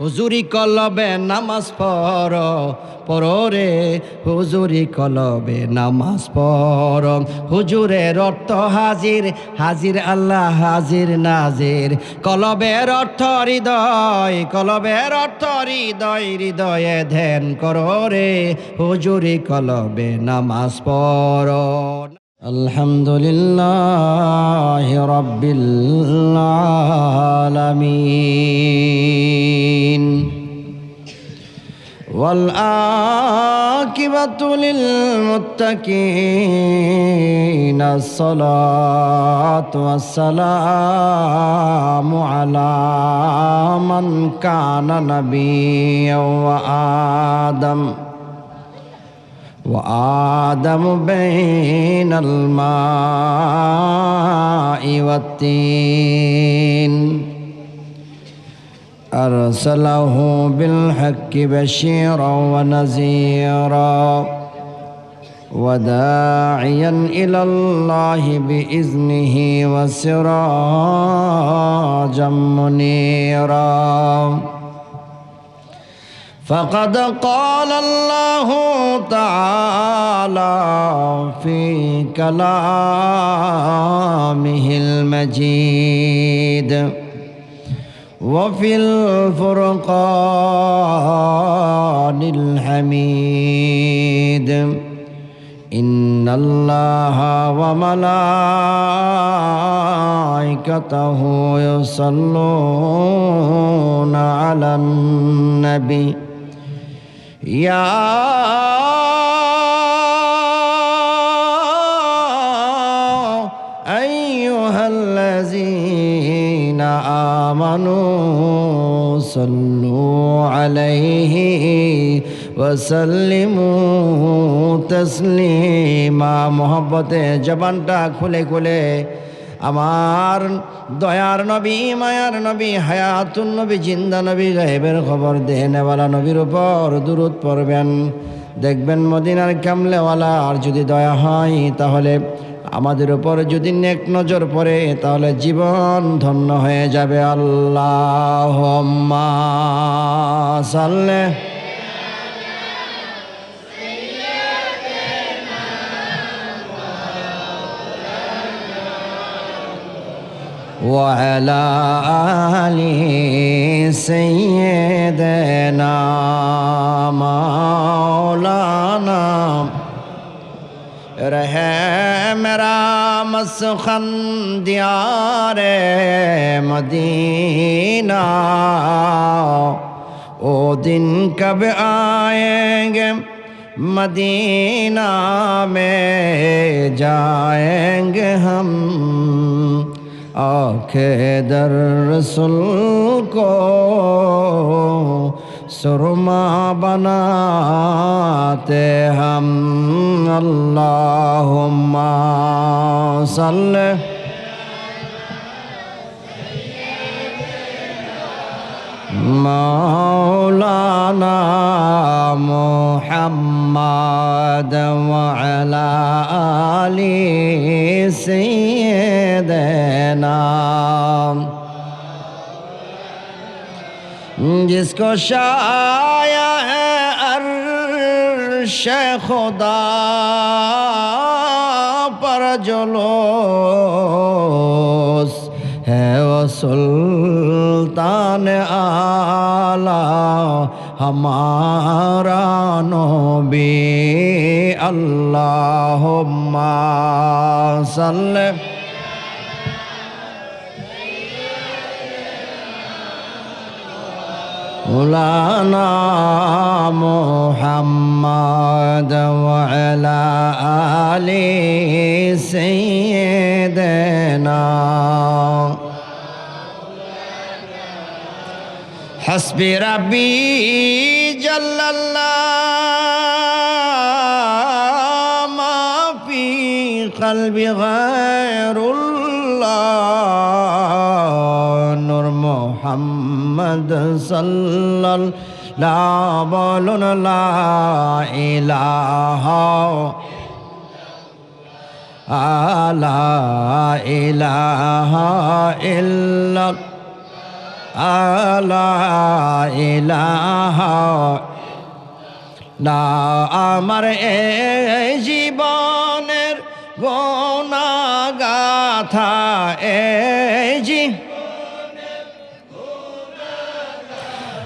হুজুরি কলবে নামাজ পর পরে হুজুরি কলবে নামাজ পর হুজুরের অর্থ হাজির হাজির আল্লাহ হাজির নাজির। কলবের অর্থ হৃদয়, কলবের অর্থ হৃদয়, হৃদয়ে ধ্যান করো রে। হুজুরি কলবে নামাজ পর الحمد لله رب العالمين. والآكبة للمتقين الصلاة والسلام على من كان نبيا وآدم. وآدم بين الماء والتين. أرسله بالحق بشيرا ونذيرا وداعيا إلى الله بإذنه وسراجا منيرا. فقد قال الله تعالى في كلامه المجيد وفي الفرقان الحميد إن الله وملائكته يصلون على النبي يا أيها الذين آمنوا صلوا عليه وسلموا تسليما محبته জবানটা খুলে খুলে আমার দয়ার নবী, মায়ার নবী, হায়াতুন নবী, জিন্দা নবী, গায়েবের খবর দেহনেওয়ালা নবীর উপর দূরত পড়বেন। দেখবেন মদিনার কামলেওয়ালা, আর যদি দয়া হয় তাহলে আমাদের উপর যদি নেক নজর পড়ে, তাহলে জীবন ধন্য হয়ে যাবে। আল্লাহ সাল্লে وعلى آل سيدنا مولانا. رہے میرا مسخن دیار مدینہ. او دن کب آئیں گے مدینہ میں جائیں گے ہم. آنکھیں در رسول کو سرما بناتے ہم اللہم صلی مولانا محمد وعلى آل سيدنا جس کو شایا ہے عرش خدا پر جلوس ہے وصل سلطان آلہ ہمارا نبی اللہم صلی مولانا محمد وعلى آل سيدنا হসবি রাবি মাফি কলবি গায়রুল্লাহ, নূর মোহাম্মদ সাল্লাল লা বলুন লা ইলাহা আলা ইলাহা ইল্লাল্লাহ। না, আমার এই জীবনের গোনা গাথা এই জি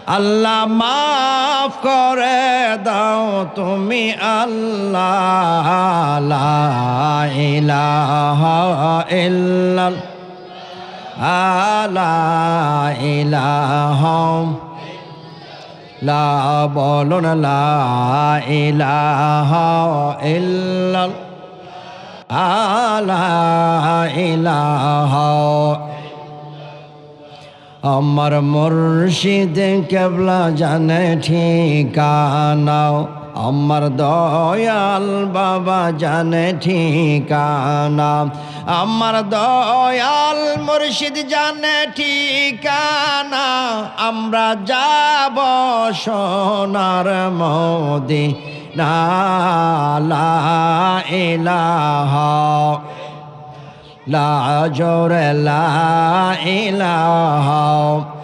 আল্লাহ মাফ করে দাও তুমি আল্লাহ ইলাহা ইল্লাল আলাহ লা বলুন লাহ আলাহ আমার মুর্শিদ কেবলা জানে ঠিকানাও। আমার দয়াল বাবা জানে ঠিকানা। আমার দয়াল মুর্শিদ জানে ঠিকানা। আমরা যাব সোনার মোদি না লা ইলাহা। লা জোরে লা ইলাহা।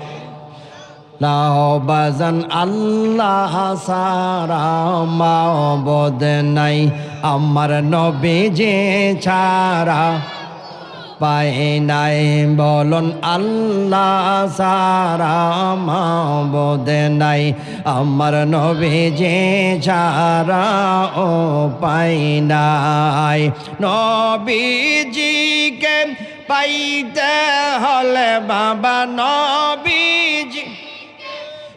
লাও বাজান আল্লাহ সারা মাবদ নাই। আমার নবী যে ছাড়া পাই নাই। বলন, আল্লাহ সারা মাবদ নাই। আমার নবী যে ছাড়া ও পাই নাই। নবীজিকে পাইতে হলে বাবা নবীজি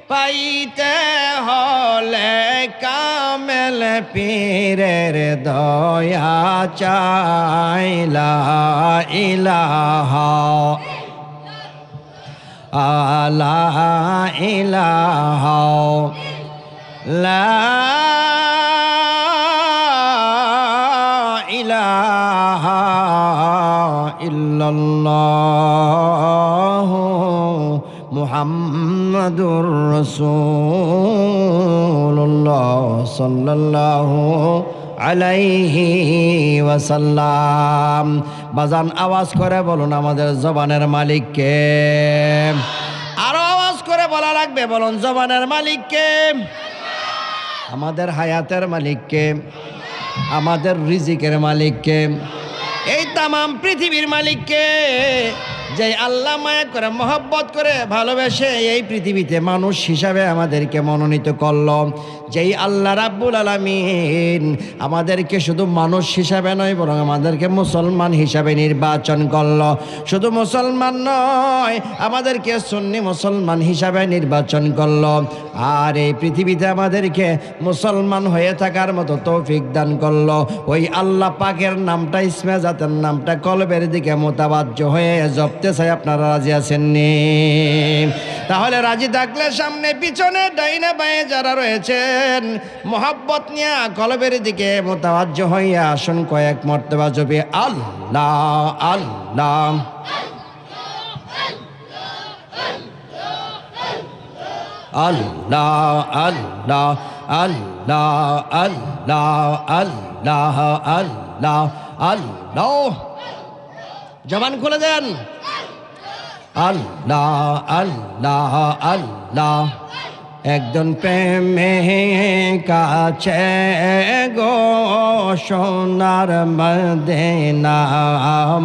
পাইতে হলে কামেল পীরের দয়া চাইলা ইলাহা আলা ইলাহা লা ইলাহা ইল্লাল্লাহ মুহাম্মাদুর রাসূলুল্লাহ সাল্লাল্লাহু আলাইহি ওয়াসাল্লাম। বাজান, আওয়াজ করে বলুন আমাদের জবানের মালিককে। আরও আওয়াজ করে বলা লাগবে, বলুন জবানের মালিককে। আমাদের হায়াতের মালিককে, আমাদের রিজিকের মালিককে, এই তামাম পৃথিবীর মালিককে। যে আল্লাহ মায়া করে মহব্বত করে ভালোবেসে এই পৃথিবীতে মানুষ হিসাবে আমাদেরকে মনোনীত করল। যেই আল্লাহ রাব্বুল আলমিন আমাদেরকে শুধু মানুষ হিসাবে নয়, বরং আমাদেরকে মুসলমান হিসাবে নির্বাচন করল। শুধু মুসলমান নয়, আমাদেরকে সুন্নি মুসলমান হিসাবে নির্বাচন করল। আর এই পৃথিবীতে আমাদেরকে মুসলমান হয়ে থাকার মতো তৌফিক দান করল। ওই আল্লাহ পাকের নামটা ইসমে জাতের নামটা কলবের দিকে মোতাবাজ্য হয়ে জপতে চাই আপনারা রাজি আছেননি তাহলে রাজি থাকলে সামনে পিছনে ডাইনে বাঁয়ে যারা রয়েছেন মোহাব্বত নিয়ে কলবের দিকে মোতাবাজ্য হইয়া আসুন কয়েক মর্তবা জপি। আল্লাহ আল্লাহ। আল্লাহ আল্লাহ আল্লাহ আল্লাহ আল্লাহ আল্লাহ আল্লাহ। জবান খুলে দেন। আল্লাহ আল্লাহ আল্লাহ। একজন প্রেমে কাছে গো সোনার মদেনা,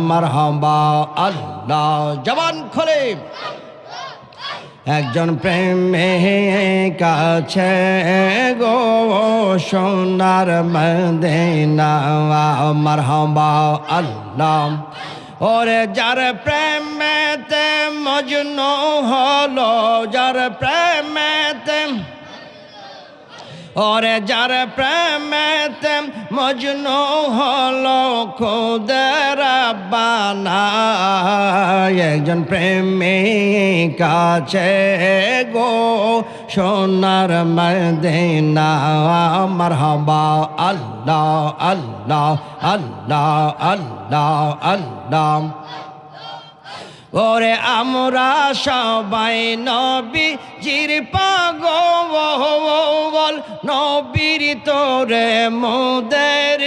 মারহাবা আল্লাহ, জবান খুলে। একজন প্রেমে কাছে গো সোনার মদেনা, মারহাবা আল্লাহ। ওরে যার প্রেমেতে মজনু হলো যার প্রেমেতে ওরে যার প্রেমেতে মজনু হলো খুদের বানা একজন প্রেমিক কাছে গো সোনার মদিনা, মারহাবা, আল্লাহ আল্লাহ আল্লাহ আল্লাহ আল্লাহ। ওরে আমরা সবাই নবী জির পাগল, নবীর তোরে মোদের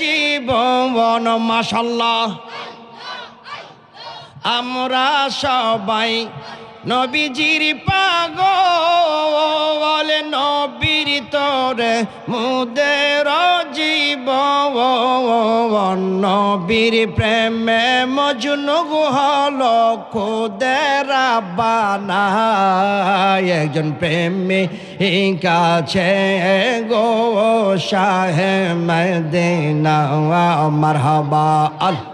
জীবন মাসাল্লাহ আমরা সবাই নবীজির পাগল, নবীর তোরে মুদের জীব নবীর প্রেমে মজনু হল খুদেরা বানা একজন প্রেমী কাছে গো শাহে মদিনা মারহাবা আল্লাহ।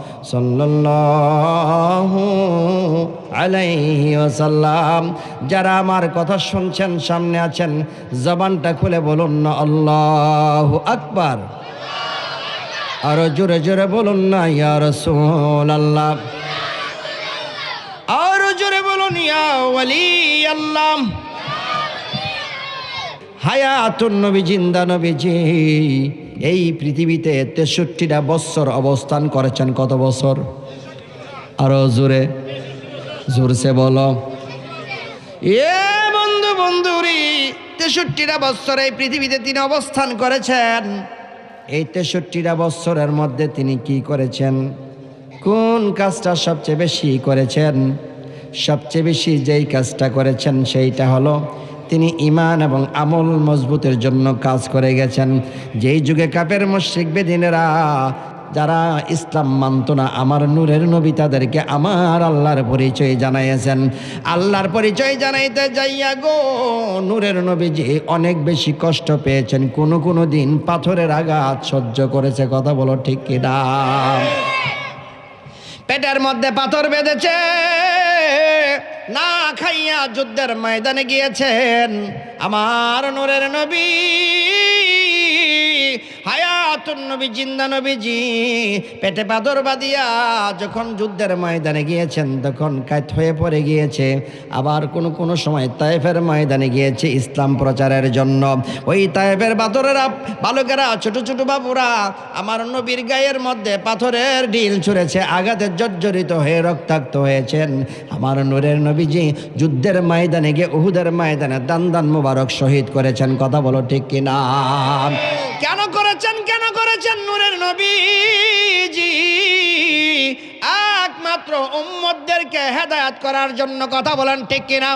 আলাইহি ওয়াসাল্লাম, যারা আমার কথা শুনছেন, সামনে আছেন, জবানটা খুলে বলুন না, আল্লাহু আকবার। আরও জোরে জোরে বলুন না, ইয়া রাসূলুল্লাহ। আরও জোরে বলুন, ইয়া আল্লাহ হায়াতুন নবী, জিন্দা এই পৃথিবীতে তেষট্টিটা বছর অবস্থান করেছেন কত বছর? আরও জোরে, জোরসে বলো। এ বন্ধু বন্ধুরি, তেষট্টিটা বছর এই পৃথিবীতে তিনি অবস্থান করেছেন। এই তেষট্টিটা বৎসরের মধ্যে তিনি কি করেছেন? কোন কাজটা সবচেয়ে বেশি করেছেন? সবচেয়ে বেশি যেই কাজটা করেছেন সেইটা হলো তিনি ইমান এবং আমল মজবুতের জন্য কাজ করে গেছেন। যেই যুগে কাপের মুশরিক বেদিনেরা, যারা ইসলাম মানত না, আমার নূরের নবী তাদেরকে আমার আল্লাহর পরিচয় জানাইয়েছেন। আল্লাহর পরিচয় জানাইতে যাইয়া গো, নূরের নবীজি অনেক বেশি কষ্ট পেয়েছেন। কোনো কোনো দিন পাথরের আঘাত সহ্য করেছে, কথা বলো ঠিক কিনা পেটের মধ্যে পাথর বেঁধেছে। না খাইয়া যুদ্ধের ময়দানে গিয়েছেন আমার নূরের নবী। হায়াতুন নবী, জিন্দা নবীজি, পেটে পাথর বাঁধিয়া যখন যুদ্ধের ময়দানে গিয়েছেন, তখন কাত হয়ে পড়ে গিয়েছে। আবার কোন কোন সময় তায়েফের ময়দানে গিয়েছে ইসলাম প্রচারের জন্য। ওই তায়েফের পাথরেরা বালকেরা, ছোট ছোট বাবুরা, আমার নবীর গায়ের মধ্যে পাথরের ঢিল ছুঁড়েছে আঘাতে জর্জরিত হয়ে রক্তাক্ত হয়েছেন। আমার নূরের নবীজি যুদ্ধের ময়দানে গিয়ে উহুদের ময়দানে দান দান মুবারক শহীদ করেছেন। কথা বলো ঠিক কিনা? কেন করেছেন কেন করেছেন নূরের নবীজি? একমাত্র উম্মতদেরকে হেদায়াত করার জন্য কথা বলেন ঠিক কিনা?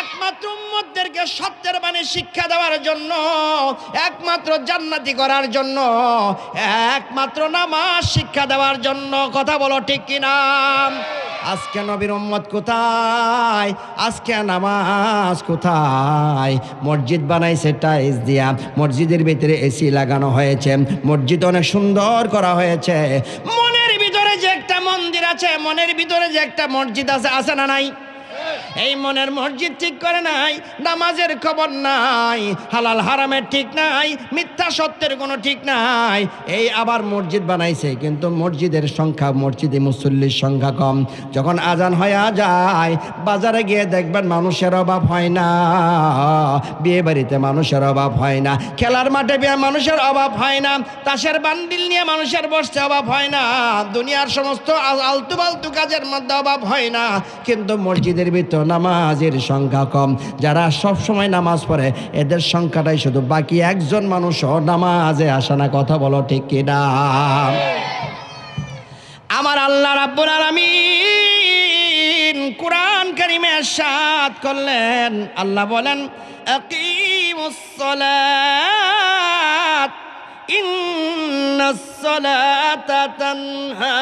একমাত্র উম্মতদেরকে সত্যের বাণী শিক্ষা দেওয়ার জন্য, একমাত্র জান্নাতি করার জন্য, একমাত্র নামাজ শিক্ষা দেওয়ার জন্য কথা বলো ঠিক কিনা? আজকে নবীর উম্মত কোথায়? আজকে নামাজ কোথায়? মসজিদ বানাইছে টাইস দিয়া। মসজিদের ভিতরে এসি লাগানো হয়েছে। মসজিদ অনেক সুন্দর করা হয়েছে। মনের ভিতরে যে একটা মন্দির আছে, মনের ভিতরে যে একটা মসজিদ আছে আছে না নাই? এই মনের মসজিদ ঠিক করে নাই, নামাজের খবর নাই, হালাল হারামের ঠিক নাই, মিথ্যা সত্যের কোনো ঠিক নাই। এই আবার মসজিদ বানাইছে, কিন্তু মসজিদের সংখ্যা মসজিদে মুসল্লির সংখ্যা কম। যখন আজান হয়ে যায়, বাজারে গিয়ে দেখবেন মানুষের অভাব হয় না। বিয়ে বাড়িতে মানুষের অভাব হয় না। খেলার মাঠে বিয়ে মানুষের অভাব হয় না। তাসের বান্ডিল নিয়ে মানুষের বসতে অভাব হয় না। দুনিয়ার সমস্ত আল- আলতু ফালতু কাজের মধ্যে অভাব হয় না। কিন্তু মসজিদের ভিতর নামাজের সংখ্যা কম। যারা সব সময় নামাজ পড়ে, এদের সংখ্যাটাই শুধু। বাকি একজন মানুষও নামাজে আসে না, কথা বলো ঠিক কিনা আমার আল্লাহ রাব্বুল আলামিন কোরআন কারিমে সাত করলেন। আল্লাহ বলেন, আকিমুস সালাত ইন্নাস তানহা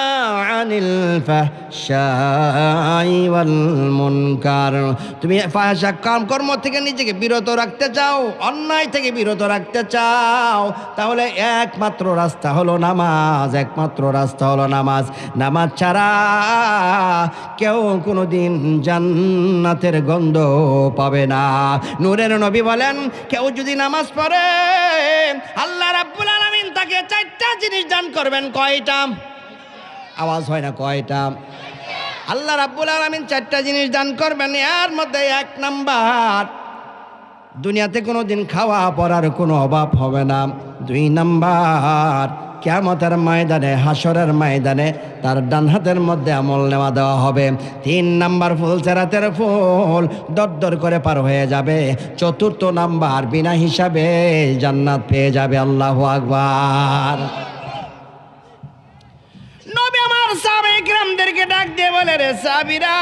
আনিল ফাহশাই ওয়াল মুনকার তুমি ফাহশা কাম কর্ম থেকে নিজেকে বিরত রাখতে চাও, অন্যায় থেকে বিরত রাখতে চাও, তাহলে একমাত্র রাস্তা হলো নামাজ, একমাত্র রাস্তা হলো নামাজ। নামাজ ছাড়া কেউ কোনোদিন জান্নাতের গন্ধ পাবে না। নূরের নবী বলেন, কেউ যদি নামাজ পড়ে, আল্লাহ রাব্বুল আলামিন তাকে চারটা জিনিস দান করবেন, কয়টা? আওয়াজ হয় না, কয়টা? আল্লাহ রাব্বুল আলমিন চারটা জিনিস দান করবেন, এর মধ্যে এক নাম্বার, দুনিয়াতে কোনো দিন খাওয়া পড়ার কোনো অভাব হবে না। দুই নাম্বার কেমতের ময়দানে হাসরের ময়দানে তার ডান হাতের মধ্যে আমল নেওয়া দেওয়া হবে। তিন নাম্বার ফুল চেরাতের ফুল দর দর করে পার হয়ে যাবে। চতুর্থ নাম্বার বিনা হিসাবে জান্নাত পেয়ে যাবে আল্লাহ আকবার। নবী আমার সাহাবে গ্রামদেরকে ডাক দিয়ে বলে, রে সাবিরা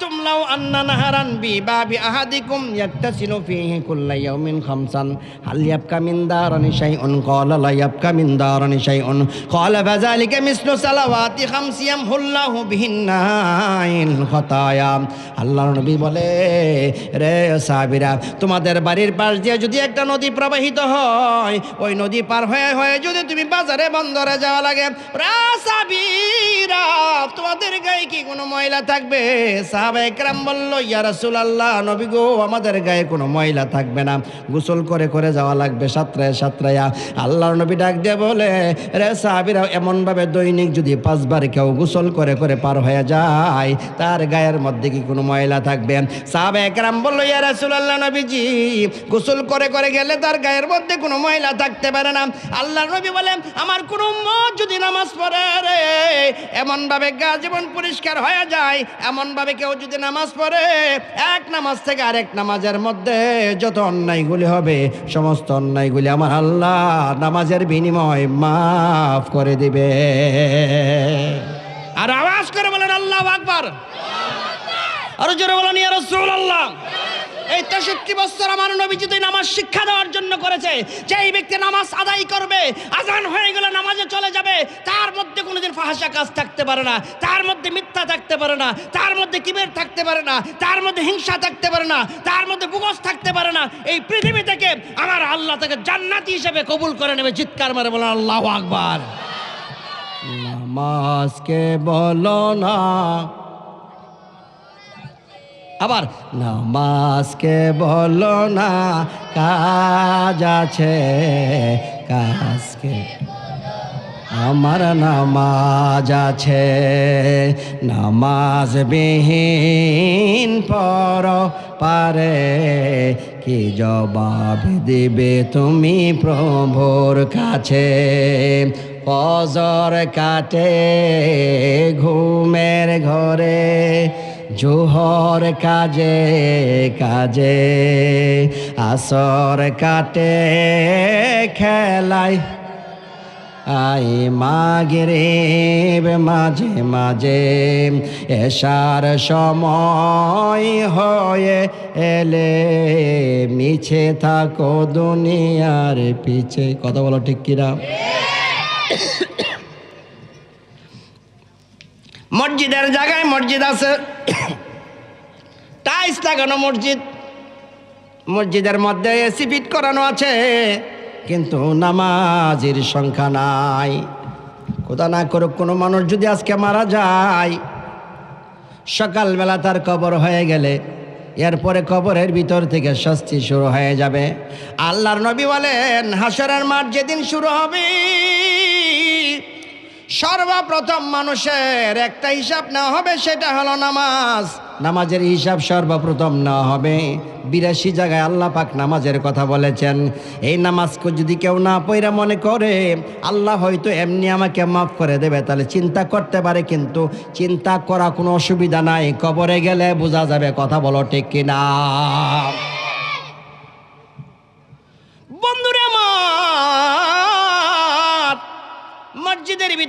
আরাইতুম লাউ আন্না নাহারান বি বাবি আহাদিকুম ইয়াক্তাসিলু ফীহি কুল্লা ইয়াউমিন খামসান। হাল ইয়াবকা মিন দারানি শাইউন? ক্বালা লা ইয়াবকা মিন দারানি শাইউন। ক্বালা ফাযালিকা মিসলু সালাওয়াতি খামসিয়াম হুল্লাহু বিহিন্নাইল খতায়া। আল্লাহর নবী বলে, রে সাবিরা, তোমাদের বাড়ির পাশ দিয়ে যদি একটা নদী প্রবাহিত হয়, ওই নদী পার হয়ে হয়ে যদি তুমি বাজারে, বন্দরে যাওয়া লাগে, রা সাবিরা, তোমাদের গায়ে কি কোনো ময়লা থাকবে? সাহাবা একরাম বলল, ইয়া রাসুল আল্লাহ নবী গো, আমাদের গায়ে কোনো ময়লা থাকবে না। গোসল করে করে যাওয়া লাগবে, সাতরায় সাতরায়া। আল্লাহর নবী ডাক দিয়ে বলে, রে সাহাবিরা এমনভাবে দৈনিক যদি পাঁচবার কেউ গোসল করে করে পার হয়ে যায়, তার গায়ের মধ্যে কি কোনো ময়লা থাকবে? সাহাবা একরাম বলল, ইয়া রাসূলুল্লাহ, নবীজি, গোসল করে করে গেলে তার গায়ের মধ্যে কোনো ময়লা থাকতে পারে না। আল্লাহর নবী বলেন, আমার কোনো উম্মত যদি নামাজ পড়ে রে, এমনভাবে গা জীবন পরিষ্কার হয়ে যায়, এমনভাবে কেউ যদি নামাজ পড়ে, এক নামাজ থেকে আরেক নামাজের মধ্যে যত অন্যায়গুলি হবে, সমস্ত অন্যায়গুলি আমার আল্লাহ নামাজের বিনিময় মাফ করে দিবে। আর আওয়াজ করে বলেন, আল্লাহ আকবার। আরও জোরে বলেন, ইয়া রাসূলুল্লাহ। এই তেষট্টি বছর আমার নবীজি তো এই নামাজ শিক্ষা দেওয়ার জন্য করেছে যে এই ব্যক্তি নামাজ আদায় করবে, আজান হয়ে গেলে নামাজে চলে যাবে, তার মধ্যে কোনোদিন ফাহাসা কাজ থাকতে পারে না, তার মধ্যে মিথ্যা থাকতে পারে না, তার মধ্যে কিবের থাকতে পারে না, তার মধ্যে হিংসা থাকতে পারে না, তার মধ্যে বুগস থাকতে পারে না, এই পৃথিবী থেকে আমার আল্লাহ তাকে জান্নাতি হিসেবে কবুল করে নেবে, চিৎকার মারে বলেন আল্লাহ আকবার। নামাজকে বলো না আবার, নামাজকে বলো না, কাজ আছে, কাজকে আমার নামাজ আছে নামাজ বিহীন পর পারে, কি জবাব দিবে তুমি প্রভুর কাছে? ফজর কাটে ঘুমের ঘরে জোহর কাজে কাজে, আসর কাটে, খেলায় আই মাগরিব মাঝে মাঝে এসার সময় হয়ে এলে, মিছে থাকো দুনিয়ার পিছে। কথা বলো ঠিক কিনা? মসজিদের জায়গায় মসজিদ আছে। টাইস লাগানো মসজিদ। মসজিদের মধ্যে এসি ফিট করানো আছে, কিন্তু নামাজের সংখ্যা নাই। কোথা না করুক, কোনো মানুষ যদি আজকে মারা যায়, সকালবেলা তার কবর হয়ে গেলে এরপরে কবরের ভিতর থেকে শাস্তি শুরু হয়ে যাবে। আল্লাহর নবী বলেন, হাসরের মাঠ যেদিন শুরু হবে সর্বপ্রথম মানুষের একটা হিসাব নেওয়া হবে, সেটা হলো নামাজ। নামাজের হিসাব সর্বপ্রথম নেওয়া হবে। বিরাশি জায়গায় আল্লাহ পাক নামাজের কথা বলেছেন। এই নামাজকে যদি কেউ না পইরা মনে করে, আল্লাহ হয়তো এমনি আমাকে মাফ করে দেবে। তাহলে চিন্তা করতে পারে, কিন্তু চিন্তা করা কোনো অসুবিধা নাই। কবরে গেলে বোঝা যাবে কথা বলো ঠিক কিনা।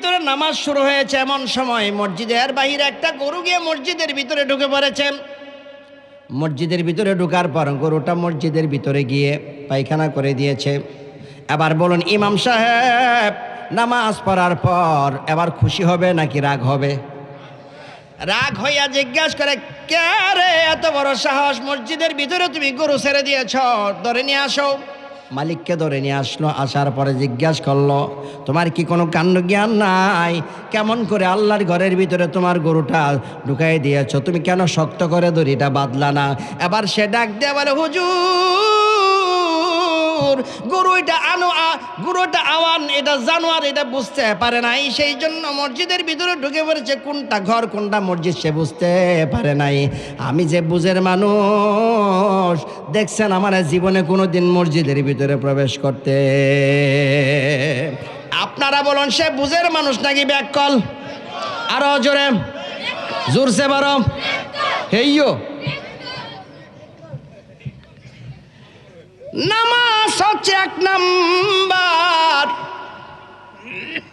ভিতরে নামাজ শুরু হয়েছে এমন সময়। মসজিদের বাহিরে একটা গরু গিয়ে মসজিদের ভিতরে ঢুকে পড়েছে। মসজিদের ভিতরে ঢুকার পর গরুটা মসজিদের ভিতরে গিয়ে পায়খানা করে দিয়েছে। এবার বলুন, ইমাম সাহেব, নামাজ পড়ার পর এবার খুশি হবে নাকি রাগ হবে? রাগ হইয়া জিজ্ঞাসা করে, কে রে, এত বড় সাহস? মসজিদের ভিতরে তুমি গরু ছেড়ে দিয়েছ, ধরে নিয়ে আসো। মালিককে ধরে নিয়ে আসলো, আসার পরে জিজ্ঞাসা করল, তোমার কি কোনো কাণ্ড জ্ঞান নাই? কেমন করে আল্লাহর ঘরের ভিতরে তোমার গরুটা ঢুকাই দিয়েছ? তুমি কেন শক্ত করে দড়িটা বাদলা না? এবার সে ডাক দিয়ে বলে, হুজুর হুজুর গরু এটা আনো আ- গরুটা আওয়ান, এটা জানোয়ার, এটা বুঝতে পারে নাই। সেই জন্য মসজিদের ভিতরে ঢুকে পড়েছে, কোনটা ঘর, কোনটা মসজিদ সে বুঝতে পারে নাই। আমি যে বুঝের মানুষ, দেখছেন আমার জীবনে কোনো দিন মসজিদের ভিতরে প্রবেশ করতে। আপনারা বলুন, সে বুঝের মানুষ নাকি ব্যাককল? আরও জোরে, জোরসে বারো। হেইয়ো। নামাজ হচ্ছে এক নাম্বার।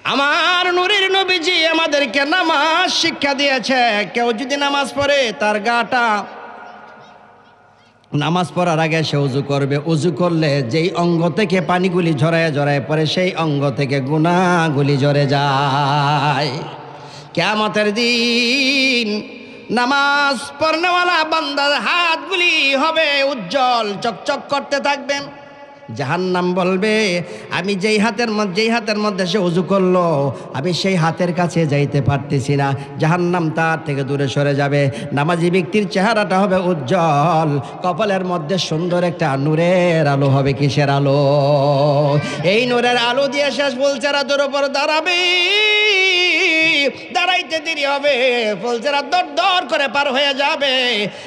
আমার নূরের নবীজি আমাদেরকে নামাজ শিক্ষা দিয়েছে। কেউ যদি নামাজ পড়ে, তার গাটা নামাজ পড়ার আগে সে উজু করবে। উজু করলে যেই অঙ্গ থেকে পানিগুলি ঝরায় ঝরায় পড়ে, সেই অঙ্গ থেকে গুণাগুলি ঝরে যায়। কেমতের দিন নামাজ পড়নেওয়ালা বান্দার হাতগুলি হবে উজ্জ্বল, চকচক করতে থাকবেন জাহান্নাম বলবে, আমি যেই হাতের যেই হাতের মধ্যে সে উজু করল, আমি সেই হাতের কাছে যাইতে পারতেছি না। জাহান্নাম তার থেকে দূরে সরে যাবে। নামাজি ব্যক্তির চেহারাটা হবে উজ্জ্বল, কপালের মধ্যে সুন্দর একটা নূরের আলো হবে কিসের আলো? এই নূরের আলো দিয়ে শেষ বলছে তোর উপর দাঁড়াবে। দাঁড়াইতে দেরি হবে। বলছেরা দর দর করে পার হয়ে যাবে।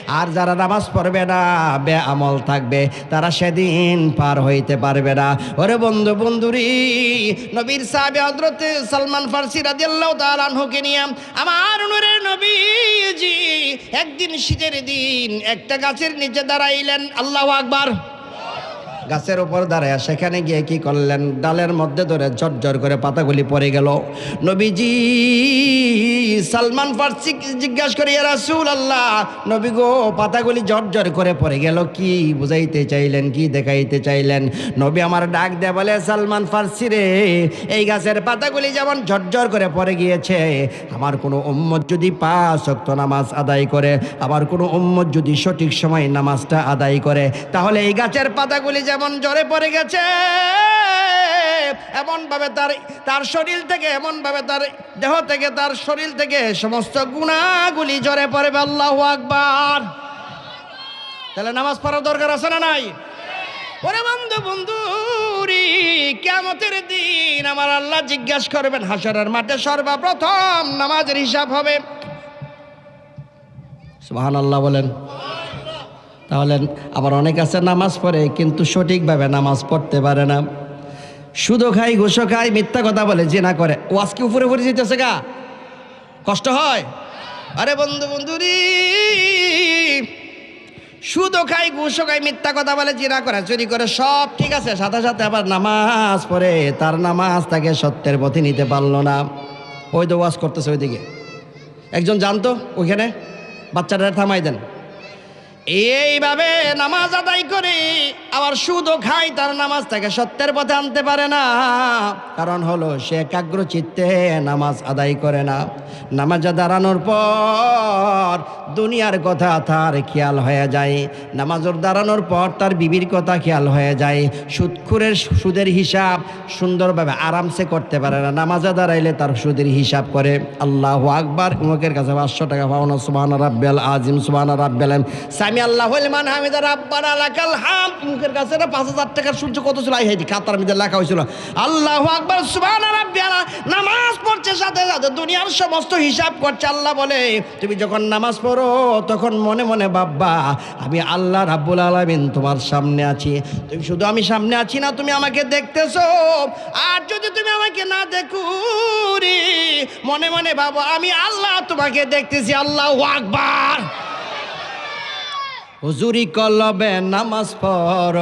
আর যারা নামাজ পড়বে না বে আমল থাকবে। তারা সেদিন পার হইতে পারবে না। ওরে বন্ধু, বন্ধুরি, নবীর সাহেব হজরত সালমান ফার্সি রাদিয়াল্লাহু তাআলা আনহুকে নিয়ে, আমার নূরের নবীজি একদিন শীতের দিন একটা গাছের নিচে দাঁড়াইলেন। আল্লাহ আকবার। গাছের উপর দাঁড়ায় সেখানে গিয়ে কি করলেন? ডালের মধ্যে ধরে ঝরঝর করে পাতাগুলি পড়ে গেল। নবীজি সালমান ফার্সি জিজ্ঞাসা করি রাসূল আল্লাহ নবী গো, পাতাগুলি ঝরঝর করে পড়ে গেল কি? বুঝাইতে চাইলেন, কি দেখাইতে চাইলেন? নবী আমার ডাক দেয় বলে, সালমান ফার্সি রে, এই গাছের পাতাগুলি যেমন ঝরঝর করে পড়ে গিয়েছে, আমার কোনো উম্মত যদি পাঁচ ওয়াক্ত নামাজ আদায় করে, আবার কোনো উম্মত যদি সঠিক সময় নামাজটা আদায় করে, তাহলে এই গাছের পাতাগুলি যেমন জ্বরে পড়ে গেছে, এমন ভাবে তার তার শরীর থেকে, এমন ভাবে তার দেহ থেকে, তার শরীর থেকে সমস্ত গুণাগুলি জ্বরে পড়বে আল্লাহ আকবার। তাহলে নামাজ পড়ার দরকার আছে না নাই? ওরে বন্ধু বন্ধু কেমতের দিন আমার আল্লাহ জিজ্ঞাসা করবেন হাসরের মাঠে সর্বপ্রথম নামাজের হিসাব হবে। সুবহান আল্লাহ বলেন। তাহলে আবার অনেক আছে নামাজ পড়ে, কিন্তু সঠিকভাবে নামাজ পড়তে পারে না। সুদো খাই, ঘুষো খাই, মিথ্যা কথা বলে যে না করে। ও আজকে উপরে উপরে যেতেছে গা। কষ্ট হয়? আরে বন্ধু বন্ধু রে সুদও খাই ঘুষও খাই, মিথ্যা কথা বলে, জিনা করে, চুরি করে, সব ঠিক আছে। সাথে সাথে আবার নামাজ পড়ে, তার নামাজ তাকে সত্যের পথে নিতে পারল না। ওই তো ওয়াজ করতেছে ওইদিকে। একজন জানতো, ওইখানে? বাচ্চাটা থামাই দেন। এইভাবে নামাজ আদায় করে আবার সুদও খায়, তার নামাজ তাকে সত্যের পথে আনতে পারে না। কারণ হলো, সে একাগ্র চিত্তে নামাজ আদায় করে না। নামাজে দাঁড়ানোর পর দুনিয়ার কথা তার খেয়াল হয়ে যায়। নামাজের দাঁড়ানোর পর তার বিবির কথা খেয়াল হয়ে যায়। সুদখুরের সুদের হিসাব সুন্দরভাবে আরামসে করতে পারে না। নামাজে দাঁড়াইলে তার সুদের হিসাব করে। আল্লাহ আকবার, উমকের কাছে পাঁচশো টাকা পাওনা সুবাহান রাব্বেল আজিম সুবাহান রাব্বেল সামি আল্লাহ হামিদা রাব্বানা লাকাল হাম মুখের কাছে না পাঁচ হাজার টাকার সূর্য কত ছিল? আই হেদি খাতার মধ্যে লেখা হয়েছিল, আল্লাহ আকবার রাব্বিয়ালা নামাজ পড়ছে সাথে সাথে, দুনিয়ার সমস্ত হিসাব করছে, আল্লাহ বলে, তুমি যখন নামাজ পড়ো, তখন মনে মনে বাব্বা আমি আল্লাহ রাব্বুল আলামিন তোমার সামনে আছি। তুমি শুধু আমি সামনে আছি না, তুমি আমাকে দেখতেছো। আর যদি তুমি আমাকে না দেখো মনে মনে বাবা আমি আল্লাহ তোমাকে দেখতেছি, আল্লাহ আকবার। হুজুরি কলবে নামাজ পড়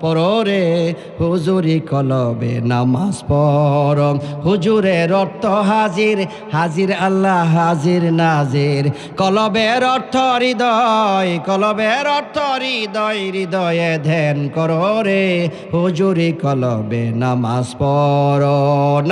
পরে হুজুরি কলবে নামাজ পড়। হুজুরের অর্থ হাজির হাজির আল্লাহ হাজির নাজির। কলবের অর্থ হৃদয়, কলবের অর্থ হৃদয়, হৃদয়ে ধ্যান করো রে। হুজুরি কলবে নামাজ পড়।